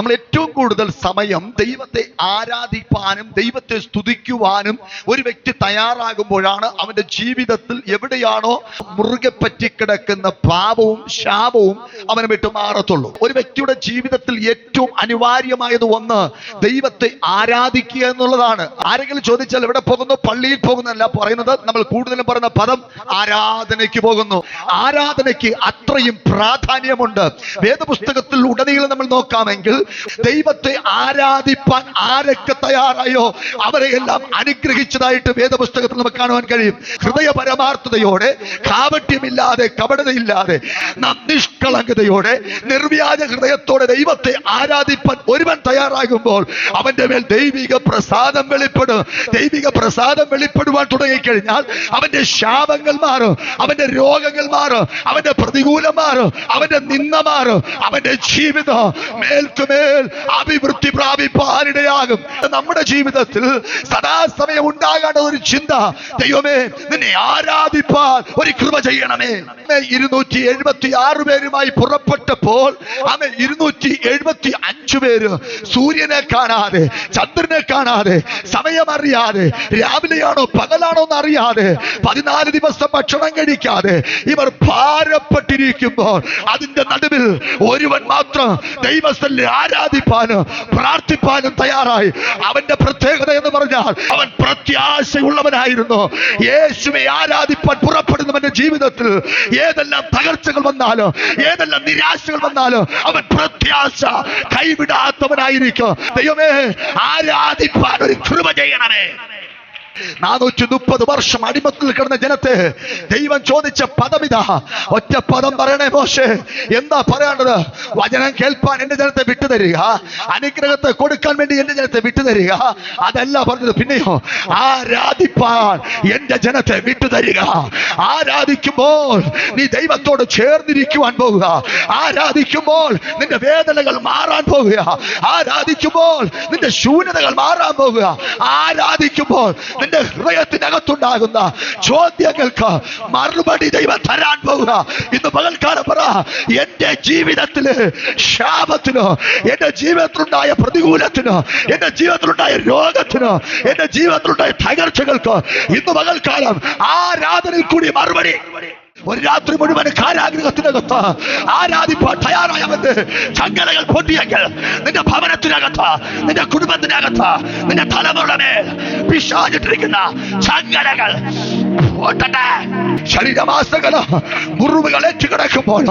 നമ്മൾ ഏറ്റവും കൂടുതൽ സമയം ദൈവത്തെ ആരാധിക്കാനും ദൈവത്തെ സ്തുതിക്കുവാനും ഒരു വ്യക്തി തയ്യാറാകുമ്പോഴാണ് അവന്റെ ജീവിതത്തിൽ എവിടെയാണോ മുറുകെ പറ്റിക്കിടക്കുന്ന പാപവും ശാപവും അവനെ വിട്ടു മാറത്തുള്ളൂ ഒരു വ്യക്തിയുടെ ജീവിതത്തിൽ ഏറ്റവും അനിവാര്യമായത് ഒന്ന് ദൈവത്തെ ആരാധിക്കുക എന്നുള്ളതാണ്. ആരെങ്കിലും ചോദിച്ചാൽ എവിടെ പോകുന്നു? പള്ളിയിൽ പോകുന്നല്ല പറയുന്നത്. നമ്മൾ കൂടുതലും പറയുന്ന പദം ആരാധനയ്ക്ക് പോകുന്നു. ആരാധനയ്ക്ക് അത്രയും പ്രാധാന്യമുണ്ട്. വേദപുസ്തകത്തിൽ ഉടനീളം നമ്മൾ നോക്കാമെങ്കിൽ ദൈവത്തെ ആരാധിപ്പാൻ ആരൊക്കെ തയ്യാറായോ അവരെ എല്ലാം അനുഗ്രഹിച്ചതായിട്ട് വേദപുസ്തകത്തിൽ നമുക്ക് കാണുവാൻ കഴിയും. ഹൃദയ പരമാർത്ഥതയോടെ കാവട്യമില്ലാതെ കപടതയില്ലാതെ നിഷ്കളങ്കതയോടെ നിർവ്യാജ ഹൃദയത്തോടെ ദൈവത്തെ ആരാധിപ്പാൻ ഒരുവൻ തയ്യാറാകുമ്പോൾ അവന്റെ മേൽ ദൈവിക പ്രസാദം വെളിപ്പെടും. ദൈവിക പ്രസാദം വെളിപ്പെടുവാൻ തുടങ്ങിക്കഴിഞ്ഞാൽ അവന്റെ ശാപങ്ങൾ മാറും അവന്റെ രോഗങ്ങൾ മാറും അവന്റെ പ്രതികൂലം മാറും അവന്റെ നിന്ന മാറും അവന്റെ ജീവിതം മേൽക്കുമേൽ അഭിവൃദ്ധി പ്രാപിപ്പാനിടയാകും നമ്മുടെ ജീവിതത്തിൽ സദാസമയം ഉണ്ടാകേണ്ട ഒരു ചിന്ത ദൈവമേ നിന്നെ ആരാധിപ്പാൻ ഒരു കൃപ ചെയ്യണമേ. ഇരുന്നൂറ്റി എഴുപത്തി ആറ് പേരുമായി പുറപ്പെട്ടപ്പോൾ അന്ന് ഇരുന്നൂറ്റി എഴുപത്തി അഞ്ചു പേര് സൂര്യനെ കാണാതെ ചന്ദ്രനെ കാണാതെ സമയമറിയാതെ രാവിലെയാണോ പകലാണോ എന്ന് അറിയാതെ പതിനാല് ദിവസം ഭക്ഷണം കഴിക്കാതെ ഇവർ ഭാരപ്പെട്ടിരിക്കുമ്പോൾ അതിന്റെ നടുവിൽ ഒരുവൻ മാത്രം ദൈവസ്ഥലിൽ ആരാധിപ്പാനും പ്രാർത്ഥിപ്പാനും തയ്യാറായി. അവന്റെ പ്രത്യേകത എന്ന് പറഞ്ഞാൽ അവൻ പ്രത്യാശയുള്ളവനായിരുന്നു. യേശുവെ ആരാധിപ്പാൻ പുറപ്പെടുന്നവന്റെ ജീവിതത്തിൽ. ഏതെല്ലാം തകർച്ചകൾ വന്നാലും ഏതെല്ലാം നിരാശകൾ വന്നാലും അവൻ പ്രത്യാശ കൈവിടാത്തവനായിരിക്കും. ദൈവമേ ആരാധിപ്പാൻ ഒരു കൃപ ചെയ്യണമേ. നാനൂറ്റി മുപ്പത് വർഷം അടിമത്തിൽ കിടന്ന ജനത്തെ ദൈവം ചോദിച്ച പദമിതാ. ഒറ്റ പദം പറയണേ മോശെ. എന്താ പറയേണ്ടത്? വചനം കേൾപ്പാൻ എന്റെ ജനത്തെ വിട്ടുതരിക. അനുഗ്രഹത്തെ കൊടുക്കാൻ വേണ്ടി എന്റെ ജനത്തെ വിട്ടുതരിക. അതല്ല പറഞ്ഞത്. പിന്നെയോ ആരാധിപ്പാൻ എന്റെ ജനത്തെ വിട്ടുതരിക. ആരാധിക്കുമ്പോൾ നീ ദൈവത്തോട് ചേർന്നിരിക്കുവാൻ പോകുക. ആരാധിക്കുമ്പോൾ നിന്റെ വേദനകൾ മാറാൻ പോകുക. ആരാധിക്കുമ്പോൾ നിന്റെ ശൂന്യതകൾ മാറാൻ പോകുക. ആരാധിക്കുമ്പോൾ നിന്റെ ഹൃദയത്തിനകത്തുണ്ടാകുന്ന ചോദ്യങ്ങൾക്ക് മറുപടി ദൈവം തരാൻ പോകുക. ഇന്ന് പകൽക്കാലം പറ എന്റെ ജീവിതത്തിൽ ശാപത്തിനോ എന്റെ ജീവിതത്തിലുണ്ടായ പ്രതികൂലത്തിനോ എന്റെ ജീവിതത്തിലുണ്ടായ രോഗത്തിനോ എന്റെ ജീവിതത്തിലുണ്ടായ തകർച്ചകൾക്കോ ഇന്ന് പകൽക്കാലം ആരാധനയിൽ കൂടി മറുപടി. ഒരു രാത്രി മുഴുവൻ കാരാഗ്രഹത്തിനകത്ത്. ആരാധിപ്പാൻ തയ്യാറായവന്റെ ചങ്ങലകൾ പൊട്ടിയെങ്കിൽ നിന്റെ ഭവനത്തിനകത്ത് നിന്റെ കുടുംബത്തിനകത്ത് നിന്റെ തലമുറമേ പിശാചിട്ടിരിക്കുന്ന ചങ്ങലകൾ പൊട്ടട്ടെ. ശരീരമാസകൾ മുറിവുകൾ ഏറ്റുകിടക്കുമ്പോൾ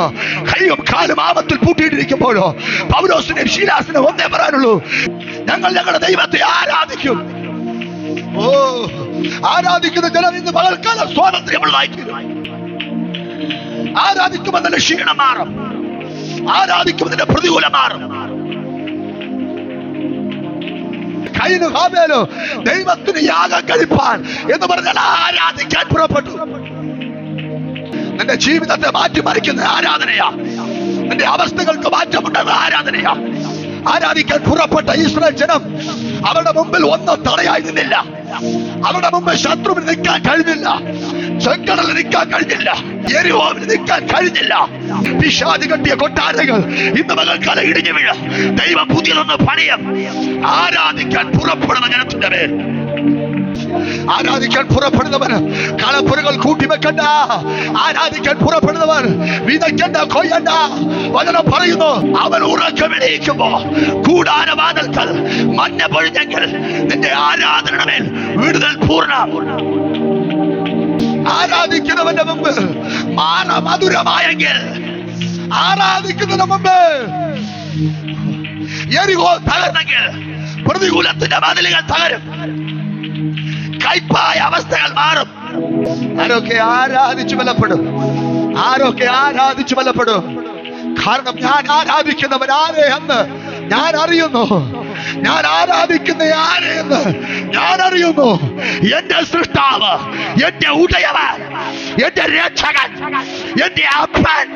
കൈയും കാലും ആപത്തിൽ പൂട്ടിയിട്ടിരിക്കുമ്പോഴോ പൗലോസിനെ ശീലാസിനും ഒന്നേ പറയാനുള്ളൂ. ഞങ്ങൾ ഞങ്ങളുടെ ദൈവത്തെ ആരാധിക്കും. ഓ ആരാധിക്കുന്ന ജനം ഇന്ന് പകൽക്കാലം സ്വാതന്ത്ര്യമുള്ളതായിത്തീരും. ആരാധിക്കുമെന്നതിന്റെ ക്ഷീണം മാറും. ആരാധിക്കുമെന്നതിന്റെ പ്രതികൂലം മാറും. കൈനു ദൈവത്തിന് യാഗം കഴിപ്പാൻ എന്ന് പറഞ്ഞാൽ ആരാധിക്കാൻ പുറപ്പെട്ടു. നിന്റെ ജീവിതത്തെ മാറ്റിമറിക്കുന്ന ആരാധനയാ. നിന്റെ അവസ്ഥകൾക്ക് മാറ്റമുണ്ടെന്ന ആരാധനയാ. ആരാധിക്കാൻ പുറപ്പെട്ട ഇസ്രായേൽ ജനം അവരുടെ മുമ്പിൽ ഒന്നും തടയായി നിന്നില്ല. അവരുടെ മുമ്പിൽ ശത്രുവിന് നിൽക്കാൻ കഴിഞ്ഞില്ല. ചെങ്കടലിൽ നിൽക്കാൻ കഴിഞ്ഞില്ല. എരിവോവിന് നിൽക്കാൻ കഴിഞ്ഞില്ല. പിശാദി കെട്ടിയ കൊട്ടാരങ്ങൾ ഇന്ന് മകൾക്കാലം ഇടിഞ്ഞു വീഴ. ദൈവം പുതിയതൊന്ന് പണിയം. ആരാധിക്കാൻ പുറപ്പെടുന്ന ജനത്തിന്റെ പേര്. ആരാധിക്കാൻ പുറപ്പെടുന്നവർ കളപ്പുരകൾ കൂട്ടിവെക്കണ്ട. ആരാധിക്കാൻ പുറപ്പെടുന്നവർ വിതയ്ക്കണ്ട കൊയ്യണ്ട. വചനം പറയുന്നു അവൻ ഉറക്കമെണീക്കുമ്പോ കൂടാരവാദൽക്കൽ മഞ്ഞ പൊഴിഞ്ഞെങ്കിൽ നിന്റെ ആരാധനമേൽ വിടുതൽ പൂർണ ആരാധിക്കുന്നവന്റെ മുമ്പ് മാന മധുരമായെങ്കിൽ ആരാധിക്കുന്നതിന് മുമ്പ് എരികോ തകർന്നെങ്കിൽ പ്രതികൂലത്തിന്റെ മതിലുകൾ തകരും. കൈപ്പായ അവസ്ഥകൾ മാറും. ആരൊക്കെ ആരാധിച്ചു ബലപ്പെടും ആരൊക്കെ ആരാധിച്ചു ബലപ്പെടും കാരണം ഞാൻ ആരാധിക്കുന്നവൻ ആരെ എന്ന് ഞാൻ അറിയുന്നു. ഞാൻ ആരാധിക്കുന്ന ആരെയെന്ന് ഞാൻ അറിയുന്നു. എന്റെ സൃഷ്ടാവ് എന്റെ ഉടയവൻ എന്റെ രക്ഷകൻ എന്റെ അപ്പൻ.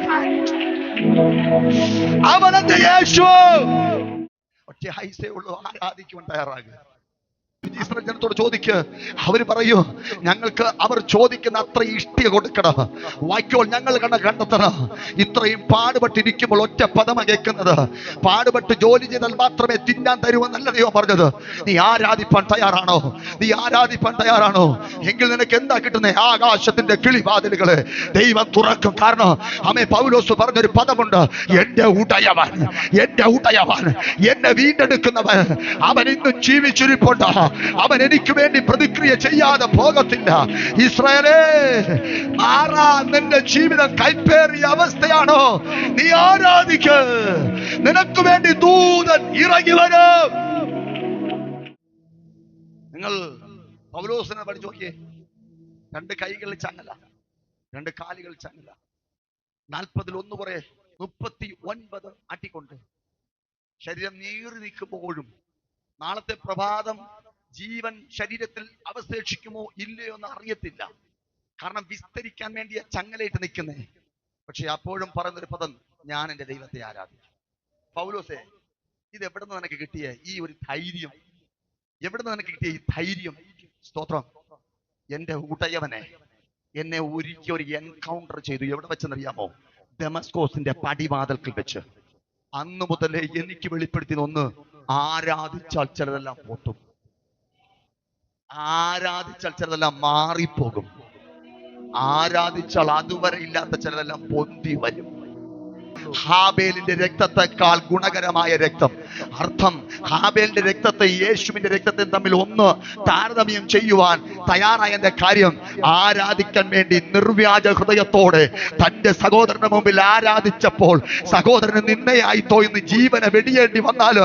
അവനത്തെ യേശു? ഒറ്റ ഹൈസേ ഉള്ളൂ ആരാധിക്കുവാൻ തയ്യാറാകുക ജനത്തോട് ചോദിക്ക്. അവർ പറയൂ ഞങ്ങൾക്ക് അവർ ചോദിക്കുന്ന അത്ര ഇഷ്ടിക കൊടുക്കണം. വായിക്കോൾ ഞങ്ങൾ കണ്ട കണ്ടെത്തണം. ഇത്രയും പാടുപെട്ടിരിക്കുമ്പോൾ ഒറ്റ പദമ കേൾക്കുന്നത്. പാടുപെട്ട് ജോലി ചെയ്താൽ മാത്രമേ തിന്നാൻ തരുമെന്നല്ല ദൈവം പറഞ്ഞത്. നീ ആരാധിപ്പാൻ തയ്യാറാണോ? നീ ആരാധിപ്പാൻ തയ്യാറാണോ? എങ്കിൽ നിനക്ക് എന്താ കിട്ടുന്നത് ആകാശത്തിന്റെ കിളിവാതിലുകളെ. ദൈവം തുറക്കും. കാരണം അമ്മേ പൗലോസ് പറഞ്ഞൊരു പദമുണ്ട്. എന്റെ ഉടയവൻ എന്റെ ഉടയവൻ എന്നെ വീണ്ടെടുക്കുന്നവൻ അവൻ ഇന്നും ജീവിച്ചിരിപ്പുണ്ട്. അവൻ എനിക്ക് വേണ്ടി പ്രതിക്രിയ ചെയ്യാതെ പോകത്തില്ല. ഇസ്രായേലേ ആരാ നിന്റെ ജീവിതം കൈപ്പേറിയ അവസ്ഥയാണോ? നീ ആരാധിക്ക്? നിനക്ക് വേണ്ടി ദൂതൻ ഇറങ്ങി വരും. നിങ്ങൾ പൗലോസിനെ പഠിച്ചു നോക്കിയേ. രണ്ട് കൈകൾ ചങ്ങല രണ്ട് കാലുകൾ ചങ്ങല. നാൽപ്പതിൽ ഒന്ന് കുറെ മുപ്പത്തി ഒൻപത് അട്ടിക്കൊണ്ട് ശരീരം നീറി നിൽക്കുമ്പോഴും നാളത്തെ പ്രഭാതം ജീവൻ ശരീരത്തിൽ അവശേഷിക്കുമോ ഇല്ലയോ എന്ന് അറിയത്തില്ല. കാരണം വിസ്തരിക്കാൻ വേണ്ടിയ ചങ്ങലയിട്ട് നിൽക്കുന്നേ. പക്ഷെ അപ്പോഴും പറയുന്നൊരു പദം ഞാൻ എന്റെ ദൈവത്തെ ആരാധിക്കും. പൗലോസേ ഇത് എവിടെ നിന്ന് നിനക്ക് കിട്ടിയ ഈ ഒരു ധൈര്യം? എവിടെ നിന്ന് നിനക്ക് കിട്ടിയ ഈ ധൈര്യം? സ്തോത്രം. എന്റെ ഉടയവനെ എന്നെ ഒരുക്കി ഒരു എൻകൗണ്ടർ ചെയ്തു. എവിടെ വെച്ചെന്നറിയാമോ? ഡെമസ്കോസിന്റെ പടിവാതൽക്കൽ വെച്ച്. അന്ന് മുതലേ എനിക്ക് വെളിപ്പെടുത്തിയ ഒന്ന് ആരാധിച്ചാൽ ചിലതെല്ലാം പൊട്ടും ആരാധിച്ചാൽ ചിലതെല്ലാം മാറിപ്പോകും. ആരാധിച്ചാൽ അതുവരെ ഇല്ലാത്ത ചിലതെല്ലാം പൊന്തി വരും. ഹാബേലിന്റെ രക്തത്തെക്കാൾ ഗുണകരമായ രക്തം അർത്ഥം ഹാബേലിന്റെ രക്തത്തെ യേശുവിന്റെ രക്തത്തെ തമ്മിൽ ഒന്ന് താരതമ്യം ചെയ്യുവാൻ തയ്യാറായതിന്റെ കാര്യം ആരാധിക്കാൻ വേണ്ടി നിർവ്യാജ ഹൃദയത്തോടെ തന്റെ സഹോദരന്റെ മുമ്പിൽ ആരാധിച്ചപ്പോൾ സഹോദരന് നിന്നയായിത്തോ എന്ന് ജീവനെ വെടിയേണ്ടി വന്നാൽ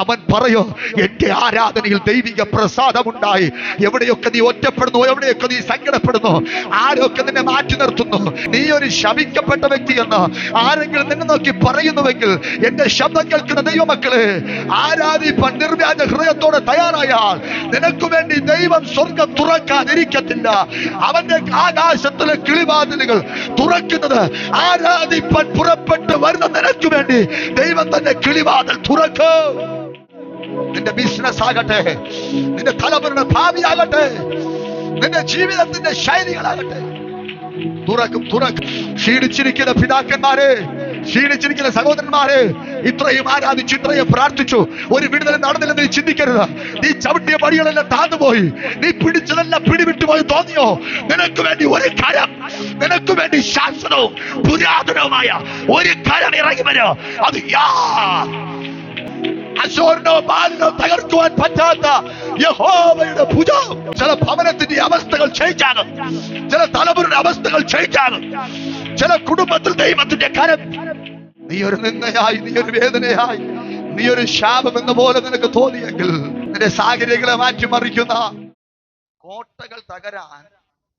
അവൻ പറയോ എന്റെ ആരാധനയിൽ ദൈവിക പ്രസാദമുണ്ടായി. എവിടെയൊക്കെ നീ ഒറ്റപ്പെടുന്നു എവിടെയൊക്കെ നീ സങ്കടപ്പെടുന്നു ആരൊക്കെ നിന്നെ മാറ്റി നിർത്തുന്നു? നീ ഒരു ശപിക്കപ്പെട്ട വ്യക്തിയെന്ന് ആരെങ്കിലും നിന്നെ നോക്കി പറയുന്നുവെങ്കിൽ എന്റെ ശബ്ദം കേൾക്കുന്ന ദൈവമക്കളെ ആരാധിപ്പാൻ നിർവ്യാജ ഹൃദയത്തോടെ തയ്യാറായാൽ നിനക്ക് വേണ്ടി ദൈവം സ്വർഗം തുറക്കാതിരിക്കത്തില്ല. അവന്റെ ആകാശത്തിലെ കിളിവാതിലുകൾ തുറക്കുന്നത് ആരാധിപ്പാൻ പുറപ്പെട്ട് വരുന്ന നിനക്ക് വേണ്ടി ദൈവം തന്നെ കിളിവാതിൽ തുറക്കും. നിന്റെ ബിസിനസ് ആകട്ടെ നിന്റെ തലമുറയുടെ ഭാവിയാകട്ടെ നിന്റെ ജീവിതത്തിന്റെ ശൈലികളാകട്ടെ. തുറക്കും തുറക്കും. ക്ഷീണിച്ചിരിക്കുന്ന പിതാക്കന്മാരെ ക്ഷീണിച്ചിരിക്കുന്ന സഹോദരന്മാരെ ഇത്രയും ആരാധിച്ചു ഇത്രയും പ്രാർത്ഥിച്ചു. ഒരു വിടുതൽ നടന്നില്ലെന്ന് നീ ചിന്തിക്കരുത്. നീ ചവിട്ടിയ പടികളെല്ലാം താന്നുപോയി നീ പിടിച്ചതെല്ലാം പിടിവിട്ടു പോയി തോന്നിയോ? നിനക്ക് വേണ്ടി ഒരു കരം നിനക്ക് വേണ്ടി ശാശ്വതവും പുരാതനവുമായ ഒരു കരം ഇറങ്ങി വരോ. അത് യാ. തകർക്കുവാൻ പറ്റാത്ത യഹോവയുടെ ഭുജ. ചില ഭവനത്തിന്റെ അവസ്ഥകൾ ക്ഷയിച്ചാകും ചില തലമുറയുടെ അവസ്ഥകൾ ക്ഷയിച്ചാകും ചില കുടുംബത്തിൽ ദൈവത്തിന്റെ കരം നീ ഒരു നിന്ദയായി നീ ഒരു വേദനയായി നീ ഒരു ശാപം എന്ന പോലെ നിനക്ക് തോന്നിയെങ്കിൽ നിന്റെ സാഹചര്യങ്ങളെ മാറ്റിമറിക്കുന്ന കോട്ടകൾ തകരാൻ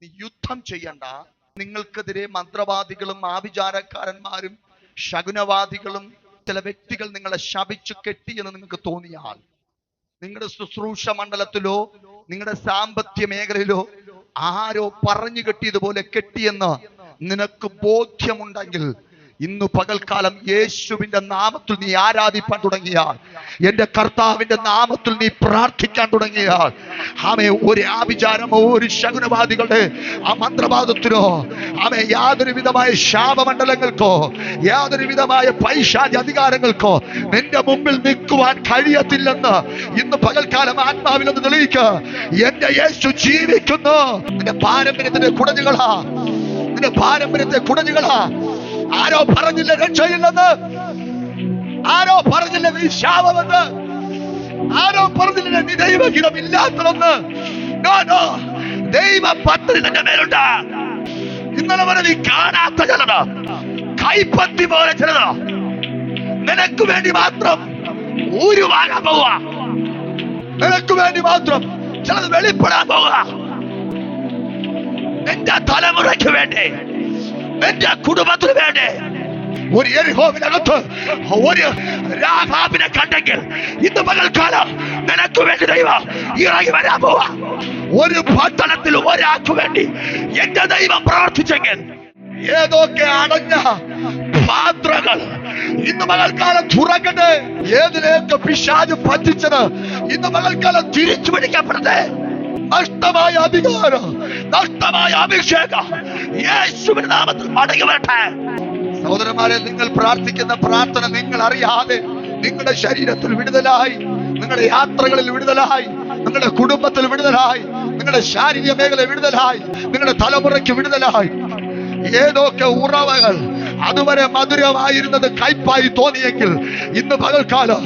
നീ യുദ്ധം ചെയ്യണ്ട. നിങ്ങൾക്കെതിരെ മന്ത്രവാദികളും ആഭിചാരക്കാരന്മാരും ശകുനവാദികളും ചില വ്യക്തികൾ നിങ്ങളെ ശപിച്ചു കെട്ടിയെന്ന് നിങ്ങൾക്ക് തോന്നിയാൽ നിങ്ങളുടെ ശുശ്രൂഷ മണ്ഡലത്തിലോ നിങ്ങളുടെ സാമ്പത്തിക മേഖലയിലോ ആരോ പറഞ്ഞു കെട്ടിയതുപോലെ കെട്ടിയെന്ന് നിനക്ക് ബോധ്യമുണ്ടെങ്കിൽ ഇന്ന് പകൽക്കാലം യേശുവിന്റെ നാമത്തിൽ നീ ആരാധിപ്പാൻ തുടങ്ങിയാൽ എന്റെ കർത്താവിന്റെ നാമത്തിൽ നീ പ്രാർത്ഥിക്കാൻ തുടങ്ങിയാൽ ആമേ ഒരു ആവിചാരമോ ഒരു ശകുനവാദികളുടെ ആ മന്ത്രവാദത്തിനോ ആമേ യാതൊരു വിധമായ ശാപമണ്ഡലങ്ങൾക്കോ യാതൊരു വിധമായ പൈശാചി അധികാരങ്ങൾക്കോ നിന്റെ മുമ്പിൽ നിൽക്കുവാൻ കഴിയത്തില്ലെന്ന് ഇന്ന് പകൽക്കാലം ആത്മാവിലൊന്ന് തെളിയിക്ക. എന്റെ യേശു ജീവിക്കുന്നു. നിന്റെ പാരമ്പര്യത്തിന്റെ കുടഞ്ഞുകളാ. നിന്റെ പാരമ്പര്യത്തെ കുടഞ്ഞുകളാ. ആരോ പറഞ്ഞില്ല രക്ഷയില്ലെന്ന്. ആരോ പറഞ്ഞില്ല നീ ശാപമെന്ന് ആരോ പറഞ്ഞില്ല നീ ദൈവഹിതം ഇല്ലാത്തതെന്ന് നോ നോ ദൈവ പദ്ധതി നിന്റെ മേലുണ്ട്. ഇന്നലെ വരെ നീ കാണാത്ത ചിലത്. കൈപ്പത്തി പോലെ ചിലത്. നിനക്ക് വേണ്ടി മാത്രം ഊരുവാകാൻ പോവുക. നിനക്ക് വേണ്ടി മാത്രം ചിലത് വെളിപ്പെടാൻ പോവുക. നിന്റെ തലമുറയ്ക്ക് വേണ്ടി നിന്റെ കുടുംബത്തിന് വേണ്ടി ഒരു എരിഹോവിനകത്ത് ഒരു രാഹാബിനെ കണ്ടെങ്കിൽ ഇന്ന് പകൽക്കാലം നിനക്ക് വേണ്ടി ദൈവം ഇറങ്ങി വരാൻ പോവാ. ഒരു പട്ടണത്തിൽ ഒരാൾക്ക് വേണ്ടി എന്റെ ദൈവം പ്രവർത്തിച്ചെങ്കിൽ ഏതൊക്കെ അടഞ്ഞ പാത്രങ്ങൾ ഇന്ന് മകൾക്കാലം തുറക്കട്ടെ? ഏതിലേക്ക് പിശാജ് പറ്റിച്ചത്? ഇന്ന് മകൾക്കാലം തിരിച്ചു പിടിക്കപ്പെടട്ടെ? നഷ്ടമായ അധികാരം നഷ്ടമായ അഭിഷേകം. യേശുവിന്റെ നാമത്തിൽ മടങ്ങി വരട്ടെ. സഹോദരന്മാരെ നിങ്ങൾ പ്രാർത്ഥിക്കുന്ന പ്രാർത്ഥന നിങ്ങൾ അറിയാതെ നിങ്ങളുടെ ശരീരത്തിൽ വിടുതലായി നിങ്ങളുടെ യാത്രകളിൽ വിടുതലായി നിങ്ങളുടെ കുടുംബത്തിൽ വിടുതലായി നിങ്ങളുടെ ശാരീരിക മേഖല വിടുതലായി നിങ്ങളുടെ തലമുറയ്ക്ക് വിടുതലായി. ഏതൊക്കെ ഉറവകൾ അതുവരെ മധുരമായിരുന്നത് കയ്പായി തോന്നിയെങ്കിൽ ഇന്ന് പകൽക്കാലം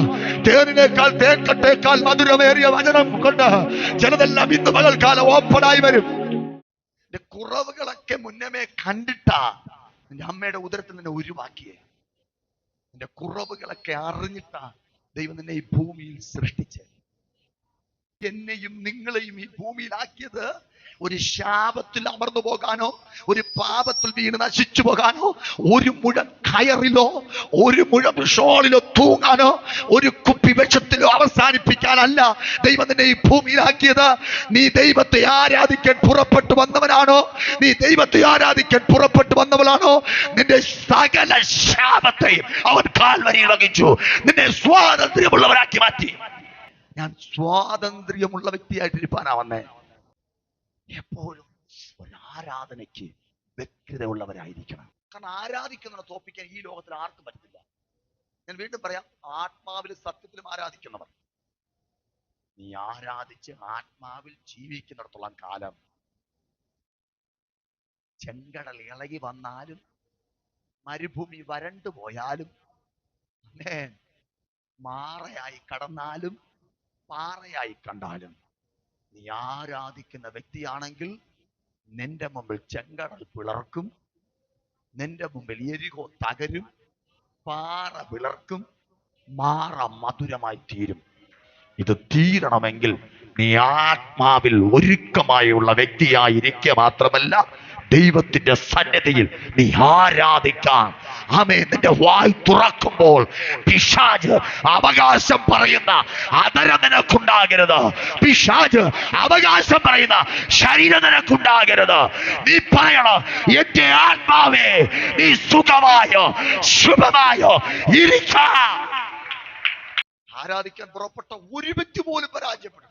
തേനിനേക്കാൾ തേക്കട്ടേക്കാൾ മധുരമേറിയ വചനം കൊണ്ട് ചിലതെല്ലാം ഇന്ന് പകൽക്കാലം ഓപ്പണായി വരും. കുറവുകളൊക്കെ മുന്നമേ കണ്ടിട്ടാ നിന്റെ അമ്മയുടെ ഉദരത്തിൽ നിന്നെ ഉരുവാക്കിയേ. നിന്റെ കുറവുകളൊക്കെ അറിഞ്ഞിട്ടാ ദൈവം നിന്നെ ഈ ഭൂമിയിൽ സൃഷ്ടിച്ചേ. എന്നെയും നിങ്ങളെയും ഈ ഭൂമിയിലാക്കിയത് ഒരു ശാപത്തിൽ അമർന്നു പോകാനോ ഒരു പാപത്തിൽ വീണ് നശിച്ചു പോകാനോ ഒരു മുഴ കയറിലോ ഒരു മുഴ ഷോളിലോ തൂങ്ങാനോ ഒരു കുപ്പി വിഷത്തിലോ അവസാനിപ്പിക്കാനല്ല ദൈവം നിന്നെ ഈ ഭൂമിയിലാക്കിയത്. നീ ദൈവത്തെ ആരാധിക്കാൻ പുറപ്പെട്ടു വന്നവനാണോ? നീ ദൈവത്തെ ആരാധിക്കാൻ പുറപ്പെട്ടു വന്നവളാണോ? നിന്റെ സകല ശാപത്തെയും അവൻ കാൽവരി ഇളകിച്ചു നിന്നെ സ്വാതന്ത്ര്യമുള്ളവരാക്കി മാറ്റി. ഞാൻ സ്വാതന്ത്ര്യമുള്ള വ്യക്തിയായിട്ടിരിക്കാനാ വന്നേ. എപ്പോഴും ഒരു ആരാധനയ്ക്ക് വ്യക്തതയുള്ളവരായിരിക്കണം കാരണം ആരാധിക്കുന്നവനെ തോപ്പിക്കാൻ ഈ ലോകത്തിൽ ആർക്കും പറ്റില്ല. ഞാൻ വീണ്ടും പറയാം ആത്മാവിലും സത്യത്തിലും ആരാധിക്കുന്നവർ. നീ ആരാധിച്ച് ആത്മാവിൽ ജീവിക്കുന്നിടത്തോളം കാലം ചെങ്കടൽ ഇളകി വന്നാലും മരുഭൂമി വരണ്ടു പോയാലും. മാറയായി കടന്നാലും പാറയായി കണ്ടാലും നീ ആരാധിക്കുന്ന വ്യക്തിയാണെങ്കിൽ നിന്റെ മുമ്പിൽ ചെങ്കടൽ പിളർക്കും നിന്റെ മുമ്പിൽ എരികോ തകരും പാറ വിളർക്കും മാറ മധുരമായി തീരും. ഇത് തീരണമെങ്കിൽ നീ ആത്മാവിൽ ഒരുക്കമായുള്ള വ്യക്തിയായിരിക്കുക മാത്രമല്ല ദൈവത്തിന്റെ സന്നിധിയിൽ നീ ആരാധിക്കാൻ ആമേ നിന്റെ തുറക്കുമ്പോൾ പിശാജ് അവകാശം പറയുന്ന അതര നിനക്കുണ്ടാകരുത്. പിശാജ് അവകാശം പറയുന്ന ശരീരം നിനക്കുണ്ടാകരുത്. നീ പറയണം എന്റെ ആത്മാവേ നീ സുഖമായോ? ശുഭമായോ? ഇരിക്ക. ആരാധിക്കാൻ പുറപ്പെട്ട ഒരു വ്യക്തി പോലും പരാജയപ്പെടും.